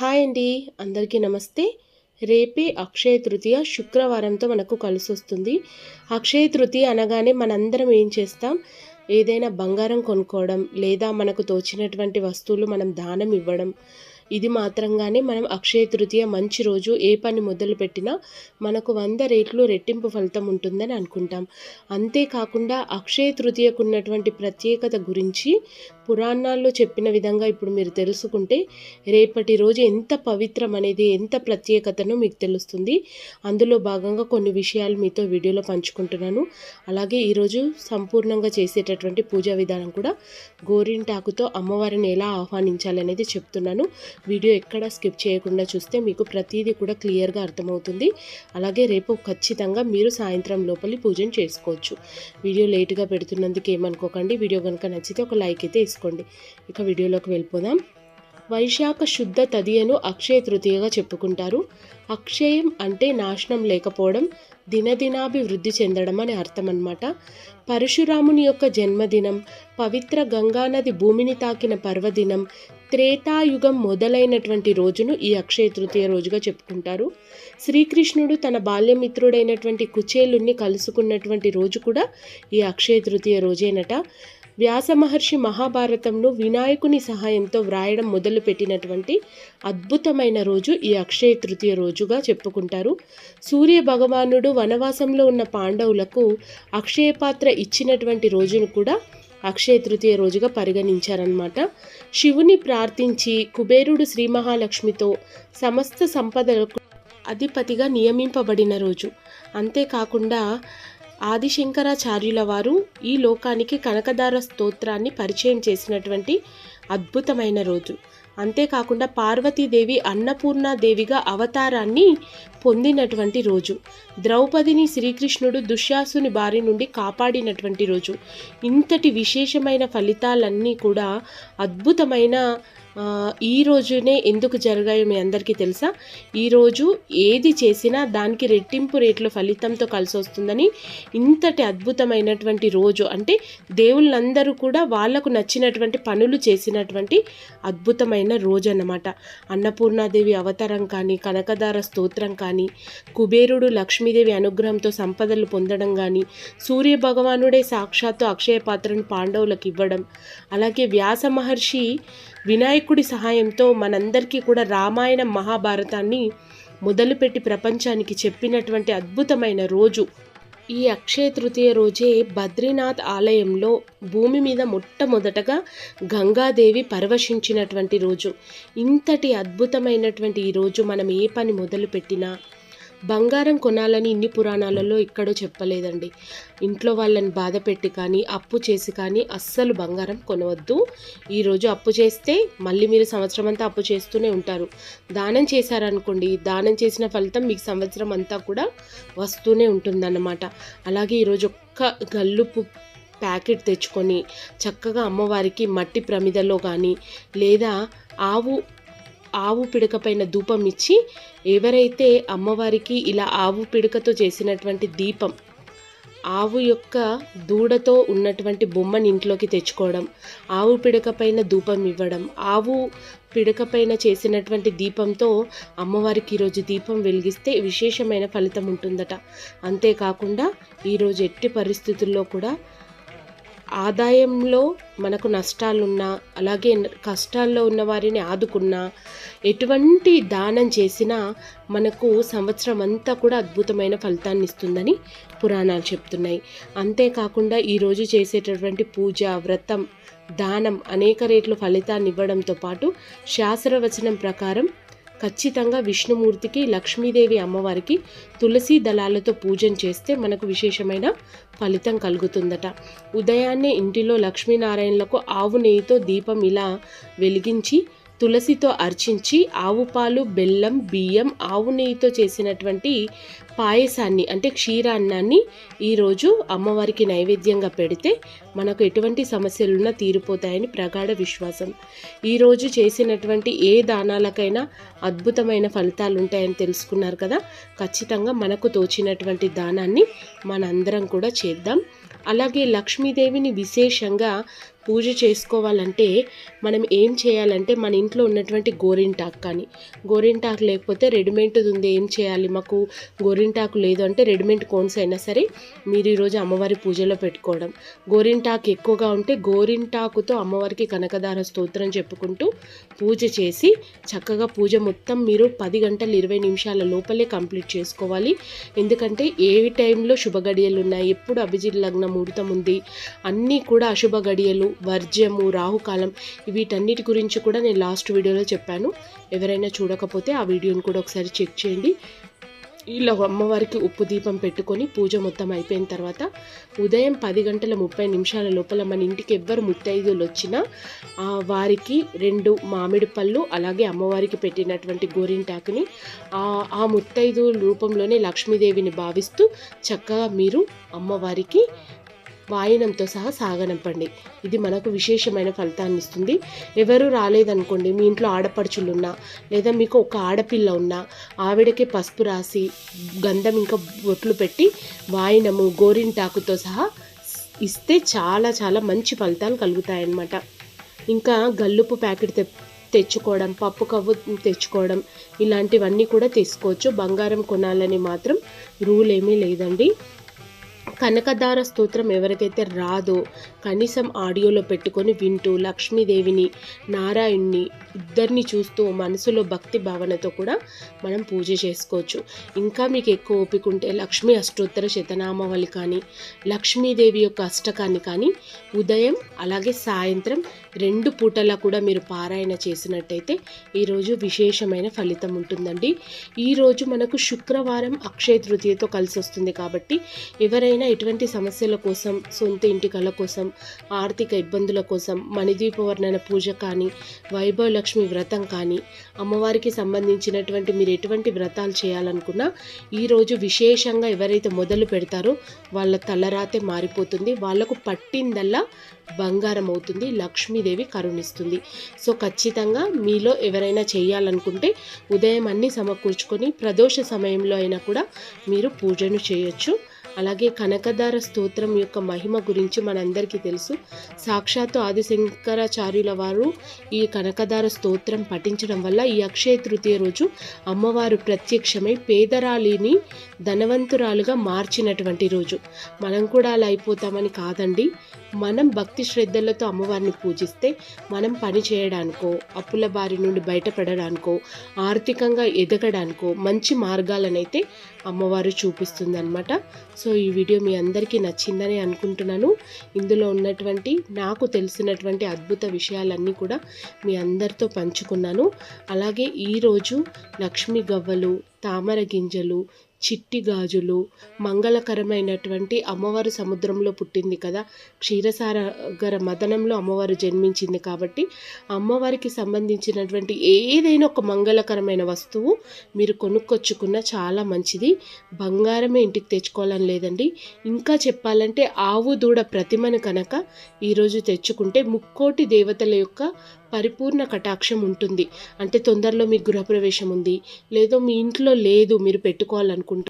Hi అండి అందరికీ నమస్తే. రేపే అక్షయ తృతీయ శుక్రవారంతో మనకు కలిసి వస్తుంది అక్షయ తృతీయ అనగానే మనందరం ఏం చేస్తాం? ఏదైనా బంగారం కొనుక్కోవడం లేదా మనకు తోచినటువంటి వస్తువులు మనం దానం ఇవ్వడం ఇది మాత్రంగానే మనం అక్షయ తృతీయ మంచి రోజు ఏ పని మొదలు పెట్టినా మనకు వంద రేట్లు రెట్టింపు ఫలితం ఉంటుందని అనుకుంటాం. అంతేకాకుండా అక్షయ తృతీయకు ఉన్నటువంటి ప్రత్యేకత గురించి పురాణాల్లో చెప్పిన విధంగా ఇప్పుడు మీరు తెలుసుకుంటే రేపటి రోజు ఎంత పవిత్రం అనేది ఎంత ప్రత్యేకతను మీకు తెలుస్తుంది. అందులో భాగంగా కొన్ని విషయాలు మీతో వీడియోలో పంచుకుంటున్నాను. అలాగే ఈరోజు సంపూర్ణంగా చేసేటటువంటి పూజా విధానం కూడా గోరింటాకుతో అమ్మవారిని ఎలా ఆహ్వానించాలనేది చెప్తున్నాను. వీడియో ఎక్కడ స్కిప్ చేయకుండా చూస్తే మీకు ప్రతిదీ కూడా క్లియర్గా అర్థమవుతుంది. అలాగే రేపు ఖచ్చితంగా మీరు సాయంత్రం లోపలి పూజను చేసుకోవచ్చు. వీడియో లేటుగా పెడుతున్నందుకు ఏమనుకోకండి. వీడియో కనుక నచ్చితే ఒక లైక్ అయితే ఇసుకోండి ఇక వీడియోలోకి వెళ్ళిపోదాం. వైశాఖ శుద్ధ తదియను అక్షయ తృతీయగా చెప్పుకుంటారు. అక్షయం అంటే నాశనం లేకపోవడం దినదినాభివృద్ధి చెందడం అని అర్థం పరశురాముని యొక్క జన్మదినం పవిత్ర గంగానది భూమిని తాకిన పర్వదినం త్రేతాయుగం మొదలైనటువంటి రోజును ఈ అక్షయ తృతీయ రోజుగా చెప్పుకుంటారు. శ్రీకృష్ణుడు తన బాల్యమిత్రుడైనటువంటి కుచేలుని కలుసుకున్నటువంటి రోజు కూడా ఈ అక్షయ తృతీయ రోజేనట. వ్యాస మహర్షి మహాభారతంను వినాయకుని సహాయంతో వ్రాయడం మొదలుపెట్టినటువంటి అద్భుతమైన రోజు ఈ అక్షయ తృతీయ రోజుగా చెప్పుకుంటారు. సూర్య భగవానుడు వనవాసంలో ఉన్న పాండవులకు అక్షయ పాత్ర ఇచ్చినటువంటి రోజును కూడా అక్షయ తృతీయ రోజుగా పరిగణించారనమాట శివుని ప్రార్థించి కుబేరుడు శ్రీ మహాలక్ష్మితో సమస్త సంపదలకు అధిపతిగా నియమింపబడిన రోజు. అంతేకాకుండా ఆదిశంకరాచార్యుల వారు ఈ లోకానికి కనకదార స్తోత్రాన్ని పరిచయం చేసినటువంటి అద్భుతమైన రోజు. అంతేకాకుండా పార్వతీదేవి అన్నపూర్ణాదేవిగా అవతారాన్ని పొందినటువంటి రోజు. ద్రౌపదిని శ్రీకృష్ణుడు దుశ్యాసుని బారి నుండి కాపాడినటువంటి రోజు. ఇంతటి విశేషమైన ఫలితాలన్నీ కూడా అద్భుతమైన ఈ రోజునే ఎందుకు జరిగాయో మీ అందరికీ తెలుసా? ఈరోజు ఏది చేసినా దానికి రెట్టింపు రేట్లు ఫలితంతో కలిసి వస్తుందని ఇంతటి అద్భుతమైనటువంటి రోజు. అంటే దేవుళ్ళందరూ కూడా వాళ్ళకు నచ్చినటువంటి పనులు చేసినటువంటి అద్భుతమైన రోజు అన్నమాట అన్నపూర్ణాదేవి అవతారం కానీ కనకదార స్తోత్రం కానీ కుబేరుడు లక్ష్మీదేవి అనుగ్రహంతో సంపదలు పొందడం కానీ సూర్య భగవానుడే సాక్షాత్తు అక్షయ పాత్రను పాండవులకు ఇవ్వడం అలాగే వ్యాస మహర్షి వినాయకుడి సహాయంతో మనందరికీ కూడా రామాయణం మహాభారతాన్ని మొదలుపెట్టి ప్రపంచానికి చెప్పినటువంటి అద్భుతమైన రోజు. ఈ అక్షయ తృతీయ రోజే బద్రీనాథ్ ఆలయంలో భూమి మీద మొట్టమొదటగా గంగాదేవి పరవశించినటువంటి రోజు. ఇంతటి అద్భుతమైనటువంటి ఈ రోజు మనం ఏ పని మొదలుపెట్టినా బంగారం కొనాలని ఇన్ని పురాణాలలో ఇక్కడో చెప్పలేదండి. ఇంట్లో వాళ్ళని బాధ పెట్టి కానీ అప్పు చేసి కానీ అస్సలు బంగారం కొనవద్దు. ఈరోజు అప్పు చేస్తే మళ్ళీ మీరు సంవత్సరం అంతా అప్పు చేస్తూనే ఉంటారు. దానం చేశారనుకోండి దానం చేసిన ఫలితం మీకు సంవత్సరం అంతా కూడా వస్తూనే ఉంటుందన్నమాట. అలాగే ఈరోజు ఒక్క గల్లుపు ప్యాకెట్ తెచ్చుకొని చక్కగా అమ్మవారికి మట్టి ప్రమిదలో కానీ లేదా ఆవు ఆవు పిడకపైన ధూపం ఇచ్చి ఎవరైతే అమ్మవారికి ఇలా ఆవు పిడకతో చేసినటువంటి దీపం ఆవు యొక్క దూడతో ఉన్నటువంటి బొమ్మని ఇంట్లోకి తెచ్చుకోవడం ఆవు పిడక పైన ధూపం ఇవ్వడం ఆవు పిడకపైన చేసినటువంటి దీపంతో అమ్మవారికి ఈరోజు దీపం వెలిగిస్తే విశేషమైన ఫలితం ఉంటుందట. అంతేకాకుండా ఈరోజు ఎట్టి పరిస్థితుల్లో కూడా ఆదాయంలో మనకు నష్టాలున్నా అలాగే కష్టాల్లో ఉన్న వారిని ఆదుకున్నా ఎటువంటి దానం చేసినా మనకు సంవత్సరం అంతా కూడా అద్భుతమైన ఫలితాన్ని ఇస్తుందని పురాణాలు చెప్తున్నాయి. అంతేకాకుండా ఈరోజు చేసేటటువంటి పూజ వ్రతం దానం అనేక రేట్లు ఫలితాన్ని ఇవ్వడంతో పాటు శాస్త్రవచనం ప్రకారం ఖచ్చితంగా విష్ణుమూర్తికి లక్ష్మీదేవి అమ్మవారికి తులసి దళాలతో పూజన చేస్తే మనకు విశేషమైన ఫలితం కలుగుతుందట. ఉదయాన్నే ఇంటిలో లక్ష్మీనారాయణలకు ఆవు నెయ్యితో దీపం ఇలా వెలిగించి తులసితో అర్చించి ఆవు పాలు బెల్లం బియ్యం ఆవు నెయ్యితో చేసినటువంటి పాయసాన్ని అంటే క్షీరాన్నాన్ని ఈరోజు అమ్మవారికి నైవేద్యంగా పెడితే మనకు ఎటువంటి సమస్యలున్నా తీరిపోతాయని ప్రగాఢ విశ్వాసం. ఈరోజు చేసినటువంటి ఏ దానాలకైనా అద్భుతమైన ఫలితాలు ఉంటాయని తెలుసుకున్నారు కదా? ఖచ్చితంగా మనకు తోచినటువంటి దానాన్ని మనందరం కూడా చేద్దాం. అలాగే లక్ష్మీదేవిని విశేషంగా పూజ చేసుకోవాలంటే మనం ఏం చేయాలంటే మన ఇంట్లో ఉన్నటువంటి గోరింటాకు కానీ గోరింటాకు లేకపోతే రెడీమేడ్ ఉంది ఏం చేయాలి? మాకు గోరింటాకు లేదు అంటే రెడీమేడ్ కోన్స్ అయినా సరే మీరు ఈరోజు అమ్మవారి పూజలో పెట్టుకోవడం. గోరింటాకు ఎక్కువగా ఉంటే గోరింటాకుతో అమ్మవారికి కనకదార స్తోత్రం చెప్పుకుంటూ పూజ చేసి చక్కగా పూజ మొత్తం మీరు పది గంటలు ఇరవై నిమిషాల లోపలే కంప్లీట్ చేసుకోవాలి. ఎందుకంటే ఏ టైంలో శుభ గడియలు ఉన్నాయి? ఎప్పుడు అభిజిత్ లగ్న ముహూర్తం ఉంది? అన్నీ కూడా అశుభ గడియలు. వర్జ్యము రాహుకాలం వీటన్నిటి గురించి కూడా నేను లాస్ట్ వీడియోలో చెప్పాను. ఎవరైనా చూడకపోతే ఆ వీడియోని కూడా ఒకసారి చెక్ చేయండి. ఇలా అమ్మవారికి ఉప్పు దీపం పెట్టుకొని పూజ మొత్తం అయిపోయిన తర్వాత ఉదయం పది గంటల ముప్పై నిమిషాల లోపల మన ఇంటికి ఎవ్వరు ముత్తైదులు వచ్చినా వారికి రెండు మామిడి పళ్ళు అలాగే అమ్మవారికి పెట్టినటువంటి గోరింటాకుని ఆ ముత్తైదు రూపంలోనే లక్ష్మీదేవిని భావిస్తూ చక్కగా మీరు అమ్మవారికి వాయినంతో సహా సాగనంపండి. ఇది మనకు విశేషమైన ఫలితాన్ని ఇస్తుంది ఎవరు రాలేదనుకోండి మీ ఇంట్లో ఆడపడుచులు ఉన్నా లేదా మీకు ఒక ఆడపిల్ల ఉన్నా ఆవిడకే పసుపు రాసి గంధం ఇంకా బొట్లు పెట్టి వాయినము గోరింటాకుతో సహా ఇస్తే చాలా చాలా మంచి ఫలితాలు కలుగుతాయన్నమాట. ఇంకా గల్లుపు ప్యాకెట్ తె తెచ్చుకోవడం పప్పు కవ్వు తెచ్చుకోవడం ఇలాంటివన్నీ కూడా తీసుకోవచ్చు. బంగారం కొనాలని మాత్రం రూల్ ఏమీ లేదండి. కనకదార స్తోత్రం ఎవరికైతే రాదో కనీసం ఆడియోలో పెట్టుకొని వింటూ లక్ష్మీదేవిని నారాయణ్ణి ఇద్దరిని చూస్తూ మనసులో భక్తి భావనతో కూడా మనం పూజ చేసుకోవచ్చు. ఇంకా మీకు ఎక్కువ ఓపిక ఉంటే లక్ష్మీ అష్టోత్తర శతనామావళి కానీ లక్ష్మీదేవి యొక్క అష్టకాన్ని కానీ ఉదయం అలాగే సాయంత్రం రెండు పూటలా కూడా మీరు పారాయణ చేసినట్టయితే ఈరోజు విశేషమైన ఫలితం ఉంటుందండి. ఈరోజు మనకు శుక్రవారం అక్షయ తృతీయతో కలిసి వస్తుంది కాబట్టి ఎవరైనా ఎటువంటి సమస్యల కోసం సొంత ఇంటి కళ కోసం ఆర్థిక ఇబ్బందుల కోసం మణిదీపవర్ణన పూజ కానీ వైభవ లక్ష్మి వ్రతం కానీ అమ్మవారికి సంబంధించినటువంటి మీరు ఎటువంటి వ్రతాలు చేయాలనుకున్నా ఈరోజు విశేషంగా ఎవరైతే మొదలు పెడతారో వాళ్ళ తలరాతే మారిపోతుంది. వాళ్ళకు పట్టిందల్లా బంగారం అవుతుంది. లక్ష్మీదేవి కరుణిస్తుంది. సో ఖచ్చితంగా మీలో ఎవరైనా చేయాలనుకుంటే ఉదయం అన్నీ సమకూర్చుకొని ప్రదోష సమయంలో అయినా కూడా మీరు పూజను చేయొచ్చు. అలాగే కనకదార స్తోత్రం యొక్క మహిమ గురించి మనందరికీ తెలుసు. సాక్షాత్తు ఆదిశంకరాచార్యుల వారు ఈ కనకదార స్తోత్రం పఠించడం వల్ల ఈ అక్షయ తృతీయ రోజు అమ్మవారు ప్రత్యక్షమై పేదరాలిని ధనవంతురాలుగా మార్చినటువంటి రోజు. మనం కూడా అలా అయిపోతామని కాదండి. మనం భక్తి శ్రద్ధలతో అమ్మవారిని పూజిస్తే మనం పని చేయడానికో అప్పుల బారి నుండి బయటపడడానికో ఆర్థికంగా ఎదగడానికో మంచి మార్గాలనైతే అమ్మవారు చూపిస్తుందన్నమాట. సో ఈ వీడియో మీ అందరికీ నచ్చిందని అనుకుంటున్నాను. ఇందులో ఉన్నటువంటి నాకు తెలిసినటువంటి అద్భుత విషయాలన్నీ కూడా మీ అందరితో పంచుకున్నాను. అలాగే ఈరోజు లక్ష్మీ గవ్వలు తామర గింజలు చిట్టి గాజులు మంగళకరమైనటువంటి అమ్మవారు సముద్రంలో పుట్టింది కదా. క్షీరసాగర మదనంలో అమ్మవారు జన్మించింది కాబట్టి అమ్మవారికి సంబంధించినటువంటి ఏదైనా ఒక మంగళకరమైన వస్తువు మీరు కొనుక్కొచ్చుకున్న చాలా మంచిది. బంగారమే ఇంటికి తెచ్చుకోవాలని లేదండి. ఇంకా చెప్పాలంటే ఆవు దూడ ప్రతిమను కనుక ఈరోజు తెచ్చుకుంటే ముక్కోటి దేవతల యొక్క పరిపూర్ణ కటాక్షం ఉంటుంది. అంటే తొందరలో మీకు గృహప్రవేశం ఉంది. లేదో మీ ఇంట్లో లేదు మీరు పెట్టుకోవాలనుకుంటే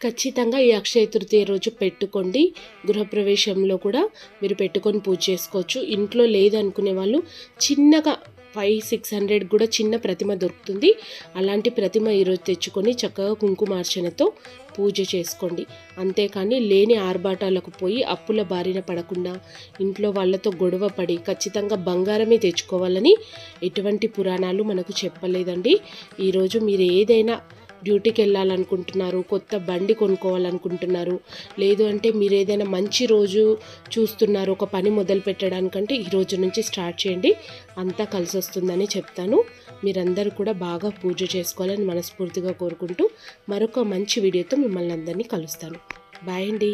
ఖచ్చితంగా ఈ అక్షయ తృతీయ రోజు పెట్టుకోండి. గృహప్రవేశంలో కూడా మీరు పెట్టుకొని పూజ చేసుకోవచ్చు. ఇంట్లో లేదనుకునే వాళ్ళు చిన్నగా ఫైవ్ సిక్స్ హండ్రెడ్ కూడా చిన్న ప్రతిమ దొరుకుతుంది. అలాంటి ప్రతిమ ఈరోజు తెచ్చుకొని చక్కగా కుంకుమార్చనతో పూజ చేసుకోండి. అంతేకాని లేని ఆర్భాటాలకు పోయి అప్పుల బారిన పడకుండా ఇంట్లో వాళ్ళతో గొడవ పడి ఖచ్చితంగా బంగారమే తెచ్చుకోవాలని ఎటువంటి పురాణాలు మనకు చెప్పలేదండి. ఈరోజు మీరు ఏదైనా డ్యూటీకి వెళ్ళాలనుకుంటున్నారు కొత్త బండి కొనుక్కోవాలనుకుంటున్నారు. లేదు అంటే మీరు ఏదైనా మంచి రోజు చూస్తున్నారు ఒక పని మొదలు పెట్టడానికంటే ఈ రోజు నుంచి స్టార్ట్ చేయండి. అంతా కలిసి వస్తుందని చెప్తాను. మీరందరూ కూడా బాగా పూజ చేసుకోవాలని మనస్ఫూర్తిగా కోరుకుంటూ మరొక మంచి వీడియోతో మిమ్మల్ని అందరినీ కలుస్తాను. బాయ్ అండి.